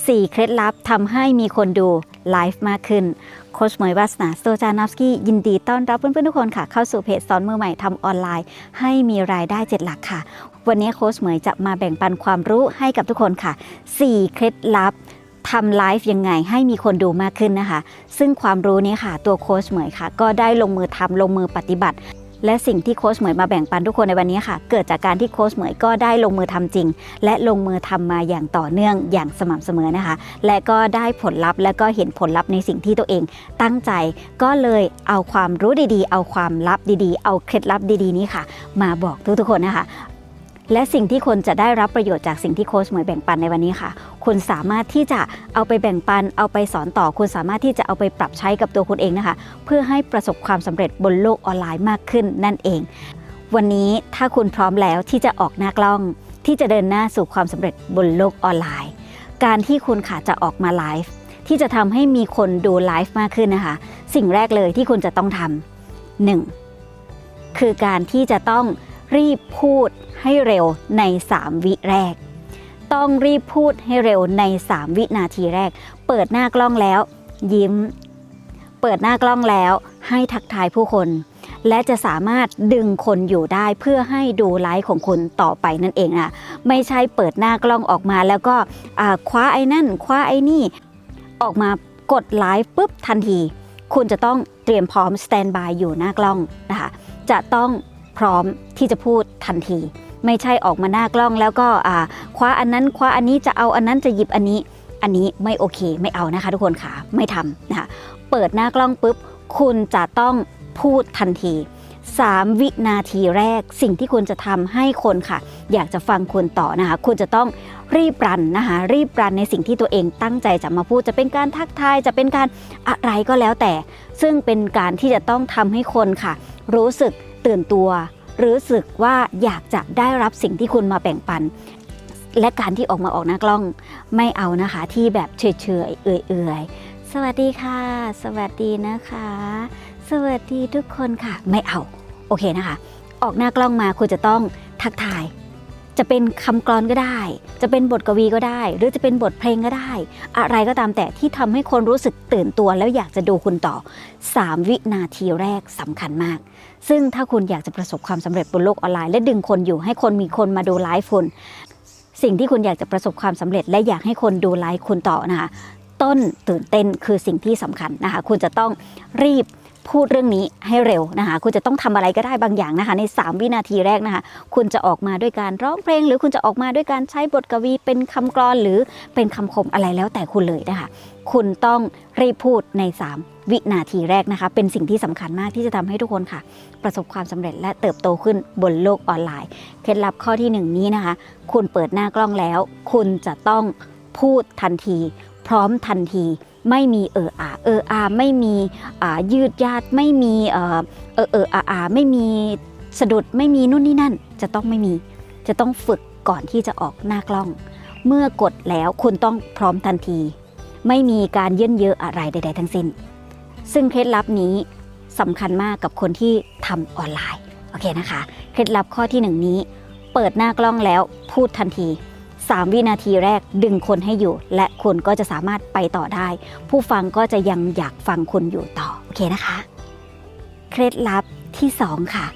4 เคล็ดลับทำให้มีคนดูไลฟ์มากขึ้น โคชหมวยวาสนาโตจานอฟสกี้ยินดีต้อนรับเพื่อนๆทุกคนค่ะ เข้าสู่เพจสอนมือใหม่ทำออนไลน์ ให้มีรายได้7หลักค่ะ วันนี้โค้ชเหมยจะมาแบ่งปันความรู้ให้กับทุกคนค่ะ 4 เคล็ดลับทำไลฟ์ยังไงให้มีคนดูมากขึ้นนะคะ ซึ่งความรู้นี้ค่ะ ตัวโค้ชเหมยค่ะ ก็ได้ลงมือทำลงมือปฏิบัติ และสิ่งที่โค้ชเหมยมาแบ่งปันทุกคนในวันนี้ค่ะ เกิดจากการที่โค้ชเหมยก็ได้ลงมือทำจริง และลงมือทำมาอย่างต่อเนื่องอย่างสม่ำเสมอนะคะ และก็ได้ผลลัพธ์ และก็เห็นผลลัพธ์ในสิ่งที่ตัวเอง ตั้งใจก็เลยเอาความรู้ดีๆ เอาความลับดีๆ เอาเคล็ดลับดีๆนี้ค่ะ มาบอกทุกๆคนนะคะ และสิ่งที่คนจะได้รับประโยชน์จากสิ่งที่โค้ชเหมยแบ่งปันในวันนี้ค่ะ คุณสามารถที่จะเอาไปแบ่งปัน เอาไปสอนต่อ คุณสามารถที่จะเอาไปปรับใช้กับตัวคุณเองนะคะ เพื่อให้ประสบความสำเร็จบนโลกออนไลน์มากขึ้นนั่นเอง วันนี้ถ้าคุณพร้อมแล้วที่จะออกหน้ากล้อง ที่จะเดินหน้าสู่ความสำเร็จบนโลกออนไลน์ การที่คุณค่ะจะออกมาไลฟ์ที่จะทำให้มีคนดูไลฟ์มากขึ้นนะคะ สิ่งแรกเลยที่คุณจะต้องทำหนึ่งคือการที่จะต้อง รีบพูดให้เร็วใน 3 วิแรก ต้องรีบพูดให้เร็วใน 3 วินาทีแรก เปิดหน้ากล้องแล้ว ยิ้ม เปิดหน้ากล้องแล้วให้ทักทายผู้คน และจะสามารถดึงคนอยู่ได้เพื่อให้ดูไลฟ์ของคุณต่อไปนั่นเองนะไม่ใช่เปิดหน้ากล้องออกมาแล้วก็คว้าไอ้นั่น คว้าไอ้นี่ ออกมากดไลฟ์ปุ๊บทันที คุณจะต้องเตรียมพร้อมสแตนบายอยู่หน้ากล้องนะคะจะต้อง พร้อมที่จะพูดทันที ไม่ใช่ออกมาหน้ากล้องแล้วก็คว้าอันนั้นคว้าอันนี้จะเอาอันนั้นจะหยิบอันนี้ อันนี้ไม่โอเคไม่เอานะคะ ทุกคนค่ะไม่ทำนะคะเปิดหน้ากล้องปุ๊บคุณจะต้องพูดทันที 3 วินาทีแรกสิ่งที่คุณจะทำให้คนค่ะ อยากจะฟังคุณต่อนะคะ คุณจะต้องรีบรันนะคะ รีบรันในสิ่งที่ตัวเองตั้งใจจะมาพูดจะเป็นการทักทายจะเป็นการอะไรก็แล้วแต่ ซึ่งเป็นการที่จะต้องทำให้คนค่ะ รู้สึก ตื่นตัว รู้สึกว่าอยากจะได้รับสิ่งที่คุณมาแบ่งปัน และการที่ออกมาออกหน้ากล้องไม่เอานะคะ ที่แบบเฉยๆเอื่อยๆ สวัสดีค่ะ สวัสดีนะคะ สวัสดีทุกคนค่ะ ไม่เอา โอเคนะคะ ออกหน้ากล้องมาคุณจะต้องทักทาย จะเป็นคำกรอนก็ได้ จะเป็นบทกวีก็ได้ หรือจะเป็นบทเพลงก็ได้ อะไรก็ตามแต่ที่ทำให้คนรู้สึกตื่นตัว แล้วอยากจะดูคุณต่อ 3 วินาทีแรกสำคัญมาก ซึ่งถ้าคุณอยากจะประสบความสำเร็จบนโลกออนไลน์และดึงคนอยู่ให้คนมีคนมาดูไลฟ์คุณสิ่งที่คุณอยากจะประสบความสำเร็จ และอยากให้คนดูไลฟ์คุณต่อนะคะต้นตื่นเต้นคือสิ่งที่สำคัญนะคะคุณจะต้องรีบ พูดเรื่องนี้ให้เร็วนะคะ คุณจะต้องทำอะไรก็ได้บางอย่างนะคะ ใน 3 วินาทีแรกนะคะ คุณจะออกมาด้วยการร้องเพลง หรือคุณจะออกมาด้วยการใช้บทกวี เป็นคำกลอนหรือเป็นคำคมอะไรแล้วแต่คุณเลยนะคะ คุณต้องรีบพูดใน 3 วินาทีแรกนะคะ เป็นสิ่งที่สำคัญมากที่จะทำให้ทุกคนค่ะ ประสบความสำเร็จและเติบโตขึ้นบนโลกออนไลน์ เคล็ดลับข้อที่หนึ่งนี้นะคะ คุณเปิดหน้ากล้องแล้ว คุณจะต้องพูดทันที พร้อมทันที ไม่มีเอออาเอออาไม่มียืดยาดไม่มีเออเออเอออาอาไม่มีสะดุดไม่มีนู่นนี่นั่น จะต้องไม่มีจะต้องฝึกก่อนที่จะออกหน้ากล้อง เมื่อกดแล้วคุณต้องพร้อมทันที ไม่มีการเยื่นเยอะอะไรใด ๆ ทั้งสิ้น ซึ่งเคล็ดลับนี้สำคัญมากกับคนที่ทำออนไลน์โอเคนะคะ เคล็ดลับข้อที่หนึ่งนี้ เปิดหน้ากล้องแล้วพูดทันที 3 วินาทีแรกดึงคนให้อยู่ และคุณก็จะสามารถไปต่อได้ ผู้ฟังก็จะยังอยากฟังคุณอยู่ต่อ โอเคนะคะ เคล็ดลับที่ 2 ค่ะ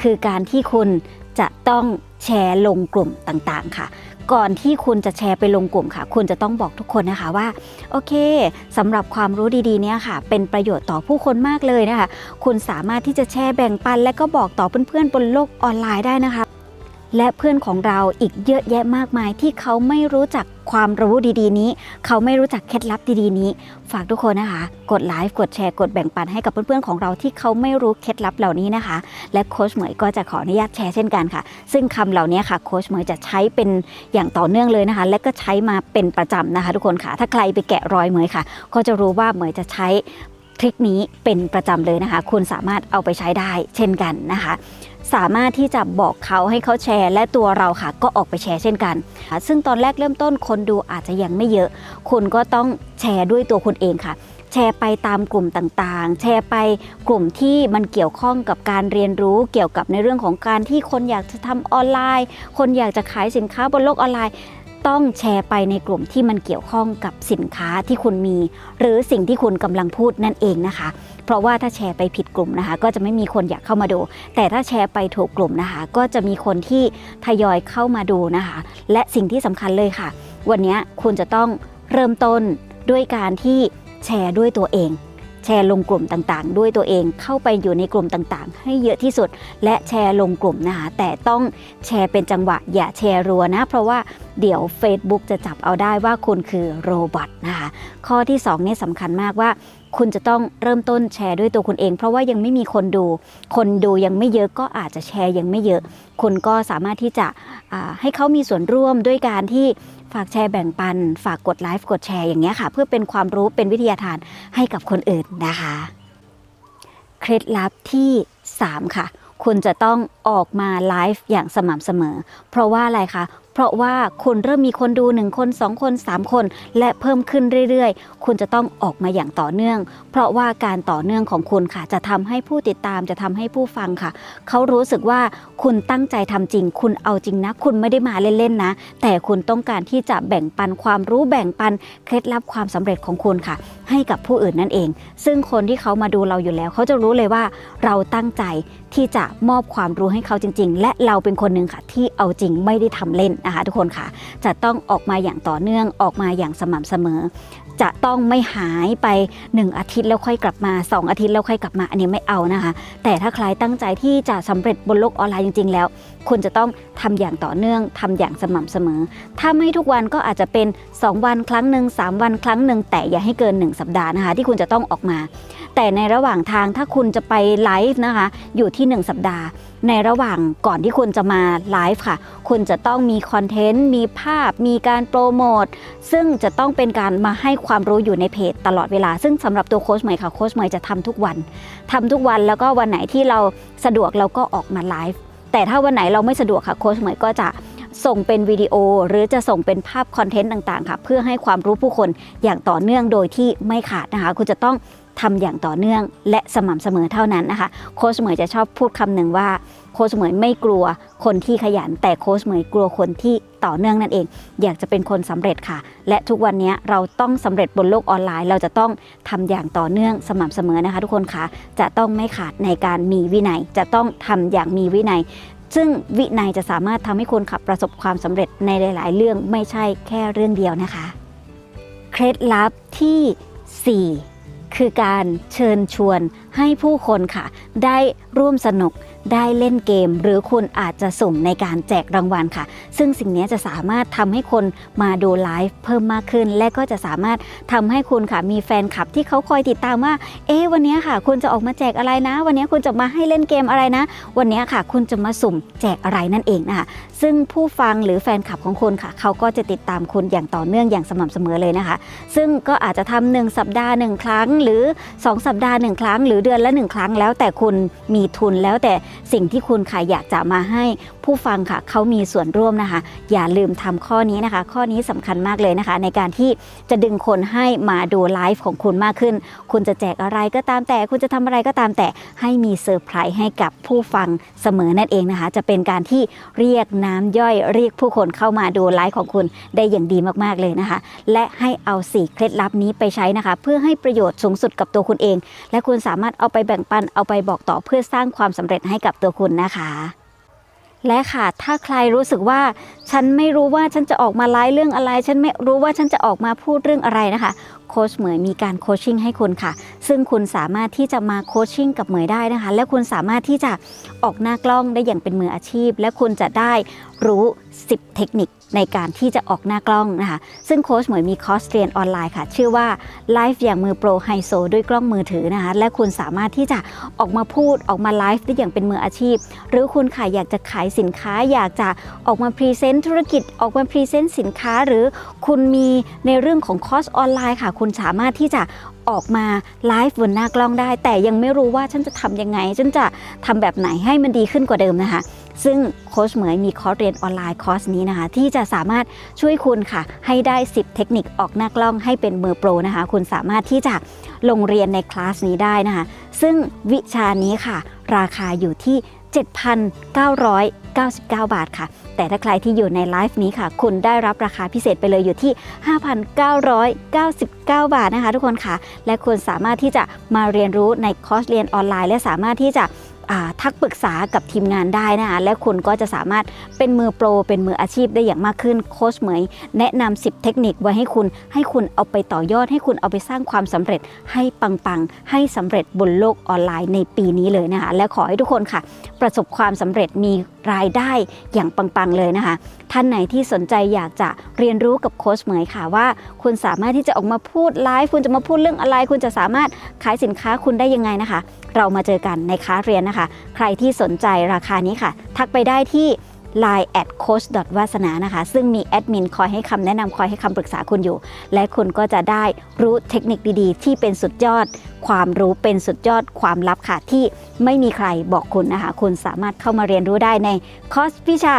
คือการที่คุณจะต้องแชร์ลงกลุ่มต่างๆ ค่ะ ก่อนที่คุณจะแชร์ไปลงกลุ่มค่ะ คุณจะต้องบอกทุกคนนะคะว่า โอเคสำหรับความรู้ดีๆเนี่ยค่ะ เป็นประโยชน์ต่อผู้คนมากเลยนะคะ คุณสามารถที่จะแชร์แบ่งปัน และก็บอกต่อเพื่อนๆบนโลกออนไลน์ได้นะคะ และเพื่อนของเราอีกเยอะแยะมากมายที่เขาไม่รู้จักความรู้ดีๆ นี้ เขาไม่รู้จักเคล็ดลับดีๆ นี้ ฝากทุกคนนะคะ กดไลฟ์กดแชร์กดแบ่งปันให้กับเพื่อนๆของเราที่เขาไม่รู้เคล็ดลับเหล่านี้นะคะ และโค้ชเหมยก็จะขออนุญาตแชร์เช่นกันค่ะ ซึ่งคำเหล่านี้ค่ะโค้ชเหมยจะใช้เป็นอย่างต่อเนื่องเลยนะคะ และก็ใช้มาเป็นประจำนะคะ ทุกคนค่ะ ถ้าใครไปแกะรอยเหมยค่ะ ก็จะรู้ว่าเหมยจะใช้ทริคนี้เป็นประจำเลยนะคะ คุณสามารถเอาไปใช้ได้เช่นกันนะคะ สามารถที่จะบอกเขาให้เขาแชร์ และตัวเราค่ะก็ออกไปแชร์เช่นกัน ซึ่งตอนแรกเริ่มต้นคนดูอาจจะยังไม่เยอะ คุณก็ต้องแชร์ด้วยตัวคุณเองค่ะ แชร์ไปตามกลุ่มต่างๆ แชร์ไปกลุ่มที่มันเกี่ยวข้องกับการเรียนรู้เกี่ยวกับในเรื่องของการที่คนอยากจะทำออนไลน์ คนอยากจะขายสินค้าบนโลกออนไลน์ต้องแชร์ไปในกลุ่มที่มันเกี่ยวข้องกับสินค้าที่คุณมี หรือสิ่งที่คุณกำลังพูดนั่นเองนะคะ เพราะว่าถ้าแชร์ไปผิดกลุ่มนะคะ ก็จะไม่มีคนอยากเข้ามาดู แต่ถ้าแชร์ไปถูกกลุ่มนะคะ ก็จะมีคนที่ทยอยเข้ามาดูนะคะ และสิ่งที่สำคัญเลยค่ะ วันนี้คุณจะต้องเริ่มต้นด้วยการที่แชร์ด้วยตัวเอง แชร์ลงกลุ่มต่างๆ ด้วยตัวเองเข้าไปอยู่ในกลุ่มต่างๆ ให้เยอะที่สุด และแชร์ลงกลุ่มนะคะแต่ต้องแชร์เป็นจังหวะอย่าแชร์รัวนะ เพราะว่าเดี๋ยว Facebook จะจับเอาได้ว่าคุณคือโรบอทนะคะข้อที่2นี่สำคัญมากว่าคุณจะต้องเริ่มต้นแชร์ด้วยตัวคุณเอง เพราะว่ายังไม่มีคนดู คนดูยังไม่เยอะก็อาจจะแชร์ยังไม่เยอะ คุณก็สามารถที่จะให้เขามีส่วนร่วมด้วยการที่ ฝากแชร์แบ่งปัน ฝากกดไลฟ์กดแชร์อย่างเงี้ยค่ะ เพื่อเป็นความรู้เป็นวิทยาทานให้กับคนอื่นนะคะ เคล็ดลับที่ 3 ค่ะ คุณจะต้องออกมาไลฟ์อย่างสม่ำเสมอ เพราะว่าอะไรคะ เพราะว่าคุณเริ่มมีคนดู 1 คน 2 คน 3 คน และเพิ่มขึ้นเรื่อยๆ คุณจะต้องออกมาอย่างต่อเนื่อง เพราะว่าการต่อเนื่องของคุณค่ะ จะทำให้ผู้ติดตามจะทำให้ผู้ฟังค่ะ เขารู้สึกว่าคุณตั้งใจทำจริง คุณเอาจริงนะ คุณไม่ได้มาเล่นๆนะ แต่คุณต้องการที่จะแบ่งปันความรู้แบ่งปันเคล็ดลับความสำเร็จของคุณค่ะ ให้กับผู้อื่นนั่นเอง ซึ่งคนที่เขามาดูเราอยู่แล้ว เขาจะรู้เลยว่าเราตั้งใจที่จะมอบความรู้ให้เขาจริง ๆ และเราเป็นคนหนึ่งค่ะที่เอาจริงไม่ได้ทำเล่นนะคะทุกคนค่ะ จะต้องออกมาอย่างต่อเนื่องออกมาอย่างสม่ำเสมอ จะต้องไม่หายไป 1 อาทิตย์แล้วค่อยกลับมา 2 อาทิตย์แล้วค่อยกลับมา อันนี้ไม่เอานะคะ แต่ถ้าใครตั้งใจที่จะสำเร็จบนโลกออนไลน์จริง ๆ แล้ว คุณจะต้องทำอย่างต่อเนื่องทำอย่างสม่ำเสมอ ถ้าไม่ทุกวันก็อาจจะเป็น 2 วันครั้งหนึ่ง3 วันครั้งหนึ่งแต่อย่าให้เกิน 1 สัปดาห์นะคะ ที่คุณจะต้องออกมา แต่ในระหว่างทางถ้าคุณจะไปไลฟ์นะคะอยู่ที่ 1 สัปดาห์ ในระหว่างก่อนที่คุณจะมาไลฟ์ค่ะ คุณจะต้องมีคอนเทนต์ มีภาพ มีการโปรโมท ซึ่งจะต้องเป็นการมาให้ความรู้อยู่ในเพจตลอดเวลา ซึ่งสำหรับตัวโค้ชใหม่ค่ะ โค้ชใหม่จะทำทุกวันทำทุกวันแล้วก็วันไหนที่เราสะดวกเราก็ออกมาไลฟ์ แต่ถ้าวันไหนเราไม่สะดวกค่ะ โค้ชใหม่ก็จะส่งเป็นวิดีโอหรือจะส่งเป็นภาพคอนเทนต์ต่างๆค่ะ เพื่อให้ความรู้ผู้คนอย่างต่อเนื่องโดยที่ไม่ขาดนะคะ คุณจะต้อง ทำอย่างต่อเนื่องและสม่ำเสมอเท่านั้นนะคะ โค้ชเหมยจะชอบพูดคำหนึ่งว่าโค้ชเหมยไม่กลัวคนที่ขยัน แต่โค้ชเหมยกลัวคนที่ต่อเนื่องนั่นเอง อยากจะเป็นคนสำเร็จค่ะ และทุกวันนี้เราต้องสำเร็จบนโลกออนไลน์ เราจะต้องทำอย่างต่อเนื่องสม่ำเสมอนะคะ ทุกคนค่ะจะต้องไม่ขาดในการมีวินัย จะต้องทำอย่างมีวินัย ซึ่งวินัยจะสามารถทำให้คุณขับประสบความสำเร็จในหลาย ๆ เรื่องไม่ใช่แค่เรื่องเดียวนะคะ เคล็ดลับที่ 4 คือการเชิญชวนให้ผู้คนค่ะ ได้ร่วมสนุกได้เล่นเกม หรือคุณอาจจะสุ่มในการแจกรางวัลค่ะ ซึ่งสิ่งนี้จะสามารถทำให้คนมาดูไลฟ์เพิ่มมากขึ้น และก็จะสามารถทำให้คุณค่ะมีแฟนคลับที่เขาคอยติดตามว่า เอ๊ะวันนี้ค่ะ คุณจะออกมาแจกอะไรนะ วันนี้คุณจะมาให้เล่นเกมอะไรนะ วันนี้ค่ะ คุณจะมาสุ่มแจกอะไรนั่นเองนะคะ ซึ่งผู้ฟังหรือแฟนคลับของคุณค่ะ เขาก็จะติดตามคุณอย่างต่อเนื่องอย่างสม่ำเสมอเลยนะคะ ซึ่งก็อาจจะทำหนึ่งสัปดาห์หนึ่งครั้ง หรือ 2 สัปดาห์หนึ่งครั้ง หรือเดือนละหนึ่งครั้ง แล้วแต่คุณมีทุนแล้วแต่สิ่งที่คุณค่ะอยากจะมาให้ผู้ฟังค่ะเขามีส่วนร่วมนะคะ อย่าลืมทำข้อนี้นะคะ ข้อนี้สำคัญมากเลยนะคะ ในการที่จะดึงคนให้มาดูไลฟ์ของคุณมากขึ้น คุณจะแจกอะไรก็ตามแต่ คุณจะทำอะไรก็ตามแต่ให้มีเซอร์ไพรส์ให้กับผู้ฟังเสมอนั่นเองนะคะ จะเป็นการที่เรียกน้ำย่อยเรียกผู้คนเข้ามาดูไลฟ์ของคุณได้อย่างดีมากๆเลยนะคะ และให้เอาสี่เคล็ดลับนี้ไปใช้นะคะ เพื่อให้ประโยชน์สูงสุดกับตัวคุณเอง และคุณสามารถเอาไปแบ่งปันเอาไปบอกต่อเพื่อสร้างความสำเร็จให้กับตัวคุณนะคะ และค่ะถ้าใครรู้สึกว่าฉันไม่รู้ว่าฉันจะออกมาไลฟ์เรื่องอะไร ฉันไม่รู้ว่าฉันจะออกมาพูดเรื่องอะไรนะคะโค้ชเหมยมีการโคชชิ่งให้คุณค่ะ ซึ่งคุณสามารถที่จะมาโคชชิ่งกับเหมยได้นะคะ และคุณสามารถที่จะออกหน้ากล้องได้อย่างเป็นมืออาชีพ และคุณจะได้รู้ 10 เทคนิค ในการที่จะออกหน้ากล้องนะคะ ซึ่งโค้ชเหมยมีคอร์สเรียนออนไลน์ค่ะ ชื่อว่าไลฟ์อย่างมือโปรไฮโซด้วยกล้องมือถือนะคะ และคุณสามารถที่จะออกมาพูดออกมาไลฟ์ได้อย่างเป็นมืออาชีพ หรือคุณค่ะอยากจะขายสินค้า อยากจะออกมาพรีเซนต์ธุรกิจออกมาพรีเซนต์สินค้า หรือคุณมีในเรื่องของคอร์สออนไลน์ค่ะ คุณสามารถที่จะออกมาไลฟ์บนหน้ากล้องได้ แต่ยังไม่รู้ว่าฉันจะทำยังไง ฉันจะทำแบบไหนให้มันดีขึ้นกว่าเดิมนะคะ ซึ่งโค้ชเหมยมีคอร์สเรียนออนไลน์คอร์สนี้นะคะ ที่จะสามารถช่วยคุณค่ะ ให้ได้ 10 เทคนิคออกหน้ากล้องให้เป็นมือโปรนะคะ คุณสามารถที่จะลงเรียนในคลาสนี้ได้นะคะ ซึ่งวิชานี้ค่ะ ราคาอยู่ที่ 7,999 บาทค่ะ แต่ถ้าใครที่อยู่ในไลฟ์นี้ค่ะ คุณได้รับราคาพิเศษไปเลยอยู่ที่ 5,999 บาทนะคะ ทุกคนค่ะ และคุณสามารถที่จะมาเรียนรู้ในคอร์สเรียนออนไลน์ และสามารถที่จะ ทักปรึกษากับทีมงานได้นะคะและคุณก็จะสามารถเป็นมือโปร เป็นมืออาชีพได้อย่างมากขึ้นโค้ชเหมย แนะนำ10 เทคนิคไว้ให้คุณให้คุณเอาไปต่อยอด ให้คุณเอาไปสร้างความสำเร็จให้ปังๆ ให้สำเร็จบนโลกออนไลน์ในปีนี้เลยนะคะและขอให้ทุกคนค่ะ ประสบความสำเร็จมี รายได้อย่างปังๆเลยนะคะ ท่านไหนที่สนใจอยากจะเรียนรู้กับโค้ชเหมยค่ะว่า คุณสามารถที่จะออกมาพูดไลฟ์คุณจะมาพูดเรื่องอะไร คุณจะสามารถขายสินค้าคุณได้ยังไงนะคะ เรามาเจอกันในค้าเรียนนะคะ ใครที่สนใจราคานี้ค่ะ ทักไปได้ที่ line at coach วาสนานะคะ ซึ่งมีแอดมินคอยให้คำแนะนำคอยให้คำปรึกษาคุณอยู่ และคุณก็จะได้รู้เทคนิคดีๆ ที่เป็นสุดยอด ความรู้เป็นสุดยอดความลับค่ะ ที่ไม่มีใครบอกคุณนะคะ คุณสามารถเข้ามาเรียนรู้ได้ในคอร์สวิชา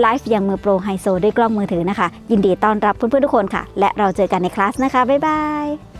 ไลฟ์ยังมือโปรไฮโซด้วยกล้องมือถือนะคะ ยินดีต้อนรับเพื่อนๆทุกคนค่ะ และเราเจอกันในคลาสนะคะ บ๊ายบาย